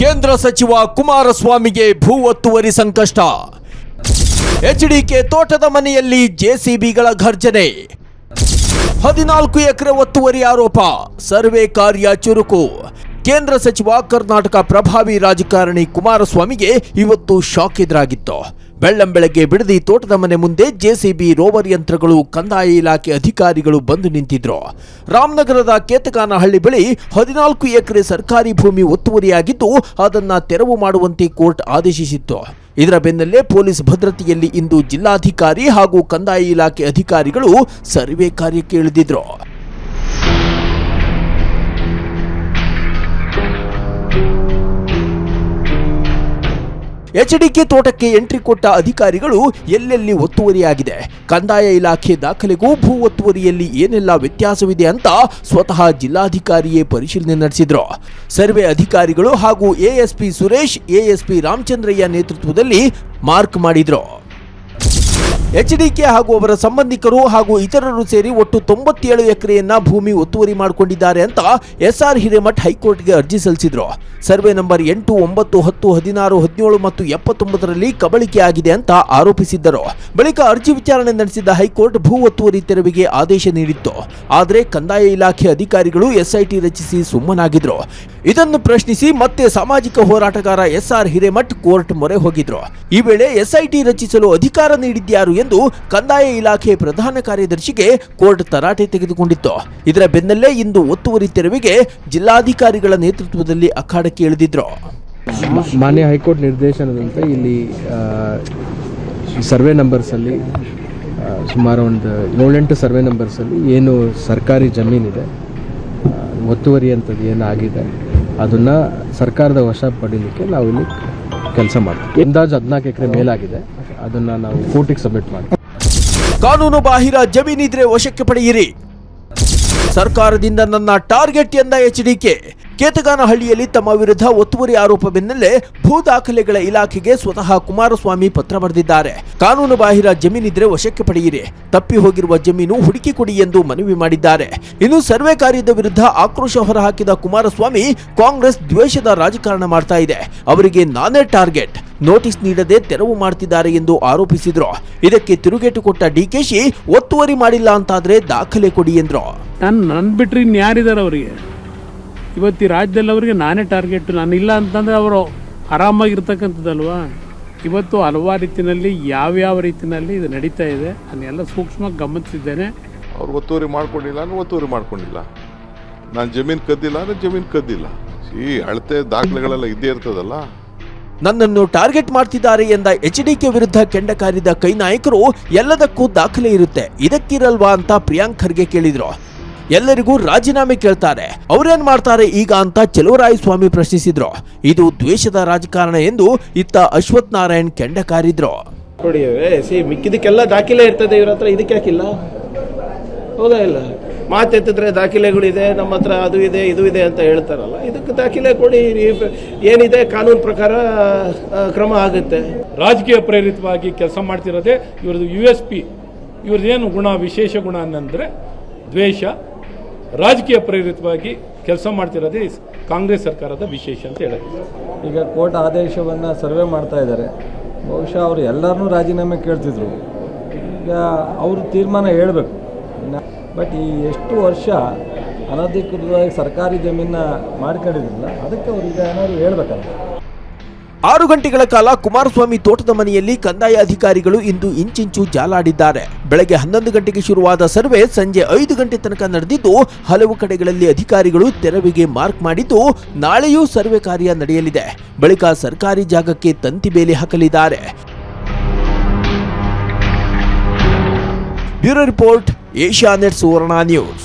ಕೇಂದ್ರ ಸಚಿವ ಕುಮಾರಸ್ವಾಮಿಗೆ ಭೂ ಒತ್ತುವರಿ ಸಂಕಷ್ಟ. ಎಚ್ಡಿಕೆ ತೋಟದ ಮನೆಯಲ್ಲಿ ಜೆಸಿಬಿಗಳ ಘರ್ಜನೆ. ಹದಿನಾಲ್ಕು ಎಕರೆ ಒತ್ತುವರಿ ಆರೋಪ, ಸರ್ವೆ ಕಾರ್ಯ ಚುರುಕು. ಕೇಂದ್ರ ಸಚಿವ ಕರ್ನಾಟಕ ಪ್ರಭಾವಿ ರಾಜಕಾರಣಿ ಕುಮಾರಸ್ವಾಮಿಗೆ ಇವತ್ತು ಶಾಕ್ ಎದುರಾಗಿತ್ತು. ಬೆಳ್ಳಂಬೆಳಗ್ಗೆ ಬಿಡದಿ ತೋಟದ ಮನೆ ಮುಂದೆ ಜೆಸಿಬಿ ರೋವರ್ ಯಂತ್ರಗಳು, ಕಂದಾಯ ಇಲಾಖೆ ಅಧಿಕಾರಿಗಳು ಬಂದು ನಿಂತಿದ್ರು. ರಾಮನಗರದ ಕೇತಗಾನಹಳ್ಳಿ ಬಳಿ ಹದಿನಾಲ್ಕು ಎಕರೆ ಸರ್ಕಾರಿ ಭೂಮಿ ಒತ್ತುವರಿಯಾಗಿದ್ದು, ಅದನ್ನ ತೆರವು ಮಾಡುವಂತೆ ಕೋರ್ಟ್ ಆದೇಶಿಸಿತ್ತು. ಇದರ ಬೆನ್ನಲ್ಲೇ ಪೊಲೀಸ್ ಭದ್ರತೆಯಲ್ಲಿ ಇಂದು ಜಿಲ್ಲಾಧಿಕಾರಿ ಹಾಗೂ ಕಂದಾಯ ಇಲಾಖೆ ಅಧಿಕಾರಿಗಳು ಸರ್ವೆ ಕಾರ್ಯಕ್ಕೆ ಇಳಿದಿದ್ರು. ಎಚ್ಡಿಕೆ ತೋಟಕ್ಕೆ ಎಂಟ್ರಿ ಕೊಟ್ಟ ಅಧಿಕಾರಿಗಳು ಎಲ್ಲೆಲ್ಲಿ ಒತ್ತುವರಿಯಾಗಿದೆ? ಕಂದಾಯ ಇಲಾಖೆ ದಾಖಲೆಗೂ ಭೂ ಒತ್ತುವರಿಯಲ್ಲಿ ಏನೆಲ್ಲ ವ್ಯತ್ಯಾಸವಿದೆ ಅಂತ ಸ್ವತಃ ಜಿಲ್ಲಾಧಿಕಾರಿಯೇ ಪರಿಶೀಲನೆ ನಡೆಸಿದ್ರು. ಸರ್ವೆ ಅಧಿಕಾರಿಗಳು ಹಾಗೂ ಎಎಸ್ಪಿ ಸುರೇಶ್ ಎಎಸ್ಪಿ ರಾಮಚಂದ್ರಯ್ಯ ನೇತೃತ್ವದಲ್ಲಿ ಮಾರ್ಕ್ ಮಾಡಿದ್ರು. ಎಚ್ಡಿಕೆ ಹಾಗೂ ಅವರ ಸಂಬಂಧಿಕರು ಹಾಗೂ ಇತರರು ಸೇರಿ ಒಟ್ಟು ತೊಂಬತ್ತೇಳು ಎಕರೆಯನ್ನ ಭೂಮಿ ಒತ್ತುವರಿ ಮಾಡಿಕೊಂಡಿದ್ದಾರೆ ಅಂತ ಎಸ್ಆರ್ ಹಿರೇಮಠ್ ಹೈಕೋರ್ಟ್ಗೆ ಅರ್ಜಿ ಸಲ್ಲಿಸಿದ್ರು. ಸರ್ವೆ ನಂಬರ್ ಎಂಟು, ಒಂಬತ್ತು, ಹತ್ತು, ಹದಿನಾರು, ಹದಿನೇಳು ಮತ್ತು ಎಪ್ಪತ್ತೊಂಬತ್ತರಲ್ಲಿ ಕಬಳಿಕೆ ಆಗಿದೆ ಅಂತ ಆರೋಪಿಸಿದ್ದರು. ಬಳಿಕ ಅರ್ಜಿ ವಿಚಾರಣೆ ನಡೆಸಿದ ಹೈಕೋರ್ಟ್ ಭೂ ಒತ್ತುವರಿ ತೆರವಿಗೆ ಆದೇಶ ನೀಡಿತ್ತು. ಆದರೆ ಕಂದಾಯ ಇಲಾಖೆ ಅಧಿಕಾರಿಗಳು ಎಸ್ಐಟಿ ರಚಿಸಿ ಸುಮ್ಮನಾಗಿದ್ರು. ಇದನ್ನು ಪ್ರಶ್ನಿಸಿ ಮತ್ತೆ ಸಾಮಾಜಿಕ ಹೋರಾಟಗಾರ ಎಸ್ ಆರ್ ಹಿರೇಮಠ್ ಕೋರ್ಟ್ ಮೊರೆ ಹೋಗಿದ್ರು. ಈ ವೇಳೆ ಎಸ್ಐಟಿ ರಚಿಸಲು ಅಧಿಕಾರ ನೀಡಿದ್ಯಾರು ಎಂದು ಕಂದಾಯ ಇಲಾಖೆ ಪ್ರಧಾನ ಕಾರ್ಯದರ್ಶಿಗೆ ಕೋರ್ಟ್ ತರಾಟೆ ತೆಗೆದುಕೊಂಡಿತ್ತು. ಇದರ ಬೆನ್ನಲ್ಲೇ ಇಂದು ಒತ್ತುವರಿ ತೆರವಿಗೆ ಜಿಲ್ಲಾಧಿಕಾರಿಗಳ ನೇತೃತ್ವದಲ್ಲಿ ಅಖಾಡಕ್ಕೆ ಇಳಿದಿದ್ರು. ಮಾನ್ಯ ಹೈಕೋರ್ಟ್ ನಿರ್ದೇಶನದಂತೆ ಇಲ್ಲಿ ಸರ್ವೆ ನಂಬರ್ಸಲ್ಲಿ ಅಲ್ಲಿ ಸುಮಾರು ಒಂದು ಏಳೆಂಟು ಸರ್ವೆ ನಂಬರ್ಸಲ್ಲಿ ಏನು ಸರ್ಕಾರಿ ಜಮೀನಿದೆ ಒತ್ತುವರಿ ಅಂಥದ್ದು ಏನಾಗಿದೆ ಅದನ್ನು ಸರ್ಕಾರದ ವಶ ಪಡೀಲಿಕ್ಕೆ ನಾವು ಇಲ್ಲಿ ಕೆಲಸ ಮಾಡ್ತೀವಿ. ಅಂದಾಜು ಹದಿನಾಲ್ಕು ಎಕರೆ ಮೇಲಾಗಿದೆ. ಅದನ್ನು ನಾವು ಕೋರ್ಟಿಗೆ ಸಬ್ಮಿಟ್ ಮಾಡ್ತೀವಿ. ಕಾನೂನು ಬಾಹಿರ ಜಮೀನಿದ್ರೆ ವಶಕ್ಕೆ ಪಡೆಯಿರಿ. ಸರ್ಕಾರದಿಂದ ನನ್ನ ಟಾರ್ಗೆಟ್ ಎಂದ ಎಚ್ಡಿಕೆ ಕೇತಗಾನಹಳ್ಳಿಯಲ್ಲಿ ತಮ್ಮ ವಿರುದ್ಧ ಒತ್ತುವರಿ ಆರೋಪ ಬೆನ್ನಲ್ಲೇ ಭೂ ದಾಖಲೆಗಳ ಇಲಾಖೆಗೆ ಸ್ವತಃ ಕುಮಾರಸ್ವಾಮಿ ಪತ್ರ ಬರೆದಿದ್ದಾರೆ. ಕಾನೂನು ಬಾಹಿರ ಜಮೀನಿದ್ರೆ ವಶಕ್ಕೆ ಪಡೆಯಿರಿ. ತಪ್ಪಿ ಹೋಗಿರುವ ಜಮೀನು ಹುಡುಕಿ ಕೊಡಿ ಎಂದು ಮನವಿ ಮಾಡಿದ್ದಾರೆ. ಇನ್ನು ಸರ್ವೆ ಕಾರ್ಯದ ವಿರುದ್ಧ ಆಕ್ರೋಶ ಹೊರಹಾಕಿದ ಕುಮಾರಸ್ವಾಮಿ ಕಾಂಗ್ರೆಸ್ ದ್ವೇಷದ ರಾಜಕಾರಣ ಮಾಡ್ತಾ ಇದೆ. ಅವರಿಗೆ ನಾನೇ ಟಾರ್ಗೆಟ್. ನೋಟಿಸ್ ನೀಡದೆ ತೆರವು ಮಾಡ್ತಿದ್ದಾರೆ ಎಂದು ಆರೋಪಿಸಿದ್ರು. ಇದಕ್ಕೆ ತಿರುಗೇಟು ಕೊಟ್ಟ ಡಿಕೆಶಿ ಒತ್ತುವರಿ ಮಾಡಿಲ್ಲ ಅಂತಾದ್ರೆ ದಾಖಲೆ ಕೊಡಿ ಎಂದ್ರು. ನಾನು ಬಿಟ್ರಿ ಯಾರಿದ್ದಾರೆ ಅವರಿಗೆ? ಇವತ್ತು ಈ ರಾಜ್ಯದಲ್ಲಿ ಅವರಿಗೆ ನಾನೇ ಟಾರ್ಗೆಟ್. ನಾನು ಇಲ್ಲ ಅಂತಂದರೆ ಅವರು ಆರಾಮಾಗಿರ್ತಕ್ಕಂಥದ್ದಲ್ವಾ? ಇವತ್ತು ಹಲವಾರು ರೀತಿಯಲ್ಲಿ ಯಾವ್ಯಾವ ರೀತಿಯಲ್ಲಿ ಇದು ನಡೀತಾ ಇದೆ ಅದನ್ನೆಲ್ಲ ಸೂಕ್ಷ್ಮವಾಗಿ ಗಮನಿಸಿದ್ದೇನೆ. ಅವ್ರು ಒತ್ತುವರಿ ಮಾಡ್ಕೊಂಡಿಲ್ಲ ಅಂದ್ರೆ ಒತ್ತುವರಿ ಮಾಡ್ಕೊಂಡಿಲ್ಲ. ನಾನು ಜಮೀನು ಕದ್ದಿಲ್ಲ ಅಂದ್ರೆ ಜಮೀನು ಕದ್ದಿಲ್ಲ. ಈ ಅಳತೆ ದಾಖಲೆಗಳೆಲ್ಲ ಇದ್ದೇ ಇರ್ತದಲ್ಲ. ನನ್ನನ್ನು ಟಾರ್ಗೆಟ್ ಮಾಡ್ತಿದ್ದಾರೆ ಎಂದ ಎಚ್ಡಿಕೆ ವಿರುದ್ಧ ಕೆಂಡ ಕಾರಿದ ಕೈ ನಾಯಕರು ಎಲ್ಲದಕ್ಕೂ ದಾಖಲೆ ಇರುತ್ತೆ. ಇದಕ್ಕಿರಲ್ವಾ ಅಂತ ಪ್ರಿಯಾಂಕ್ ಖರ್ಗೆ ಕೇಳಿದ್ರು. ಎಲ್ಲರಿಗೂ ರಾಜೀನಾಮೆ ಕೇಳ್ತಾರೆ. ಅವ್ರೇನ್ ಮಾಡ್ತಾರೆ ಈಗ ಅಂತ ಚಲುವರಾಯ ಸ್ವಾಮಿ ಪ್ರಶ್ನಿಸಿದ್ರು. ಇದು ದ್ವೇಷದ ರಾಜಕಾರಣ ಎಂದು ಇತ್ತ ಅಶ್ವಥ್ ನಾರಾಯಣ್ ಕೆಂಡ ಕಾರಿದ್ರು ನೋಡಿ ಸಿ ಮಿಕ್ಕಿದಕ್ಕೆಲ್ಲ ದಾಖಲೆ ಇರ್ತದೆ ಇವ್ರ ಹತ್ರ ಇದಕ್ಕೆ ಯಾಕಿಲ್ಲ ಹೌದಾ ಇಲ್ಲ? ಮಾತೆತ್ತಿದ್ರೆ ದಾಖಲೆಗಳಿದೆ ನಮ್ಮ ಹತ್ರ ಅದು ಇದೆ ಇದು ಇದೆ ಅಂತ ಹೇಳ್ತಾರಲ್ಲ ಇದಕ್ಕೆ ದಾಖಲೆ ಕೊಡಿ ಏನಿದೆ ಕಾನೂನು ಪ್ರಕಾರ ಕ್ರಮ ಆಗುತ್ತೆ. ರಾಜಕೀಯ ಪ್ರೇರಿತವಾಗಿ ಕೆಲಸ ಮಾಡ್ತಿರೋದೆ ಇವ್ರದ್ದು ಯು ಎಸ್ ಪಿ ಇವ್ರದ್ದೇನು ಗುಣ ವಿಶೇಷ ಗುಣ ಅಂದರೆ ದ್ವೇಷ ರಾಜಕೀಯ ಪ್ರೇರಿತವಾಗಿ ಕೆಲಸ ಮಾಡ್ತಿರೋದೇ ಕಾಂಗ್ರೆಸ್ ಸರ್ಕಾರದ ವಿಶೇಷ ಅಂತ ಹೇಳೋದು. ಈಗ ಕೋರ್ಟ್ ಆದೇಶವನ್ನು ಸರ್ವೆ ಮಾಡ್ತಾ ಇದ್ದಾರೆ. ಬಹುಶಃ ಅವರು ಎಲ್ಲರನ್ನೂ ರಾಜೀನಾಮೆ ಕೇಳ್ತಿದ್ರು. ಈಗ ಅವರು ತೀರ್ಮಾನ ಹೇಳಬೇಕು. ಬಟ್ ಈ ಎಷ್ಟು ವರ್ಷ ಅನಧಿಕೃತವಾಗಿ ಸರ್ಕಾರಿ ಜಮೀನ ಮಾಡ್ಕೊಂಡಿದ್ರಲ್ಲ, ಅದಕ್ಕೆ ಅವ್ರು ಈಗ ಏನಾದ್ರು ಹೇಳ್ಬೇಕಲ್ಲ. ಆರು ಗಂಟೆಗಳ ಕಾಲ ಕುಮಾರಸ್ವಾಮಿ ತೋಟದ ಮನೆಯಲ್ಲಿ ಕಂದಾಯ ಅಧಿಕಾರಿಗಳು ಇಂದು ಇಂಚಿಂಚು ಜಾಲಾಡಿದ್ದಾರೆ. ಬೆಳಗ್ಗೆ ಹನ್ನೊಂದು ಗಂಟೆಗೆ ಶುರುವಾದ ಸರ್ವೆ ಸಂಜೆ ಐದು ಗಂಟೆ ತನಕ ನಡೆದಿದ್ದು, ಹಲವು ಕಡೆಗಳಲ್ಲಿ ಅಧಿಕಾರಿಗಳು ತೆರವಿಗೆ ಮಾರ್ಕ್ ಮಾಡಿದ್ದು, ನಾಳೆಯೂ ಸರ್ವೆ ಕಾರ್ಯ ನಡೆಯಲಿದೆ. ಬಳಿಕ ಸರ್ಕಾರಿ ಜಾಗಕ್ಕೆ ತಂತಿ ಬೇಲಿ ಹಾಕಲಿದ್ದಾರೆ. Bureau report Asianet Suvarna news.